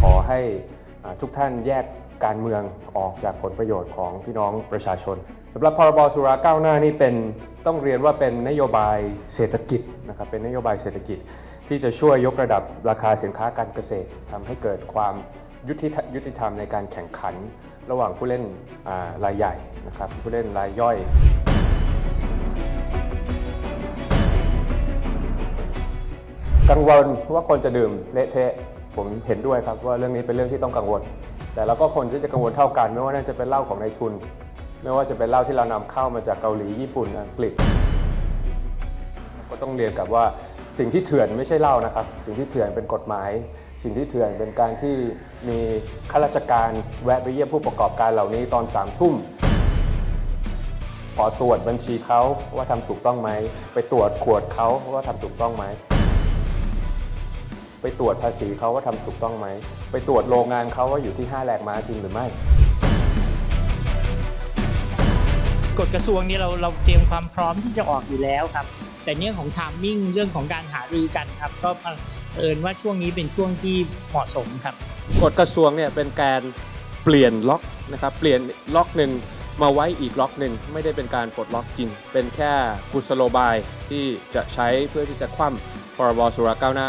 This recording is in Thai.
ขอให้ทุกท่านแยกการเมืองออกจากผลประโยชน์ของพี่น้องประชาชนสำหรับพรบสุราก้าวหน้านี่เป็นต้องเรียนว่าเป็นนโยบายเศรษฐกิจนะครับเป็นนโยบายเศรษฐกิจ ที่จะช่วยยกระดับราคาสินค้าการเกษตรทำให้เกิดความยุติธรรมยุติธรรมในการแข่งขัน ระหว่างผู้เล่นรายใหญ่นะครับผู้เล่นรายย่อยกังวลว่าคนจะดื่มเละเทะ ผมเห็นด้วยครับว่าเรื่องนี้เป็นเรื่องที่ต้องกังวล แต่เราก็คนที่จะกังวลเท่ากัน ไม่ว่านั่นจะเป็นเหล้าของนายทุน ไม่ว่าจะเป็นเหล้าที่เรานำเข้ามาจากเกาหลีญี่ปุ่นอังกฤษ ก็ต้องเรียนกับว่าสิ่งที่เถื่อนไม่ใช่เหล้านะครับ สิ่งที่เถื่อนเป็นกฎหมาย สิ่งที่เถื่อนเป็นการที่มีข้าราชการแวะไปเยี่ยมผู้ประกอบการเหล่านี้ตอนสามทุ่มขอตรวจบัญชีเขาว่าทำถูกต้องไหมไปตรวจขวดเขาว่าทำถูกต้องไหม ไปตรวจภาษีเขาว่าทำถูกต้องไหม ไปตรวจโรงงานเขาว่าอยู่ที่ 5แหลกม้าจริงหรือไม่ กฎกระทรวงนี้เราเราเตรียมความพร้อมที่จะออกอยู่แล้วครับ แต่เรื่องของ t ามมิ่งเรื่องของการหารือกันครับ ก็เผอิญว่าช่วงนี้เป็นช่วงที่เหมาะสมครับ กฎกระทรวงเนี่ยเป็นการเปลี่ยนล็อกนะครับเปลี่ยนล็อกหนึ่งมาไว้อีกล็อกหนึ่งไม่ได้เป็นการปลดล็อกจริง เป็นแค่กุศโลบายที่จะใช้เพื่อที่จะคว่ำพรบสุราก้าวหน้า